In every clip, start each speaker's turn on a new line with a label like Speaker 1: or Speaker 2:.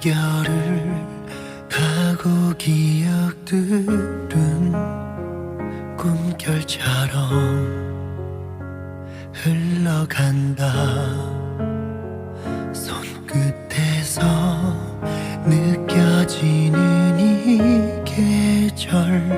Speaker 1: 바람결을 가고 기억들은 꿈결처럼 흘러간다. 손끝에서 느껴지는 이 계절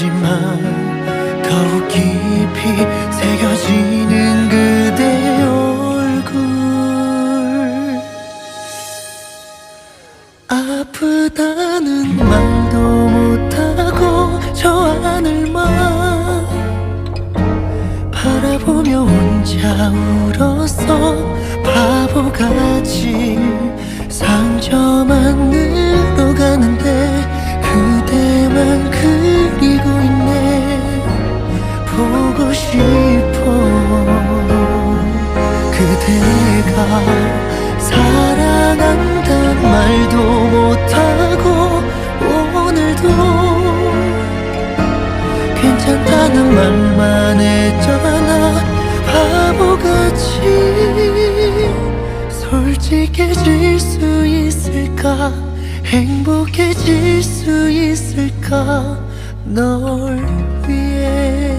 Speaker 1: 하지만 더욱 깊이 새겨지는 그대 얼굴. 아프다는 말도 못하고 저 하늘만 바라보며 혼자 울었어 바보같이 상처만 늘어가는데 말도 못하고 오늘도 괜찮다는 말만 했잖아. 바보같이 솔직해질 수 있을까? 행복해질 수 있을까? 널 위해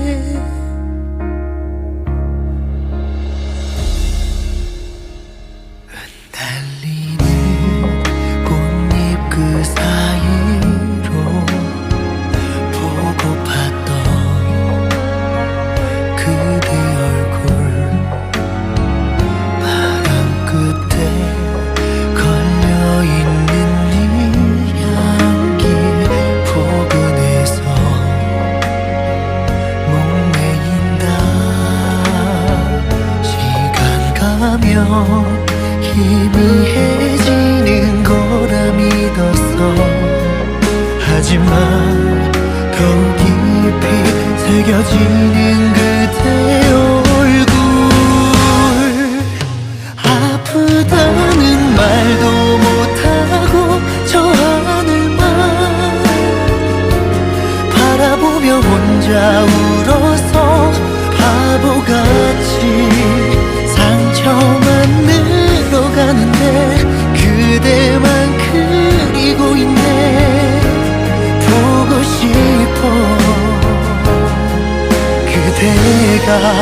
Speaker 1: 가면 희미해지는 거라 믿었어. 하지만 더욱 깊이 새겨지는 그대 그대가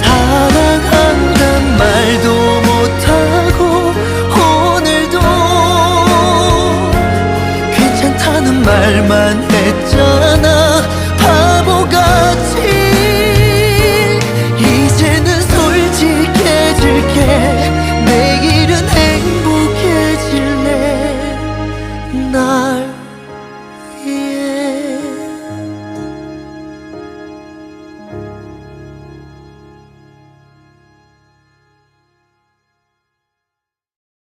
Speaker 1: 사랑한단 말도 못하고 오늘도 괜찮다는 말만 했잖아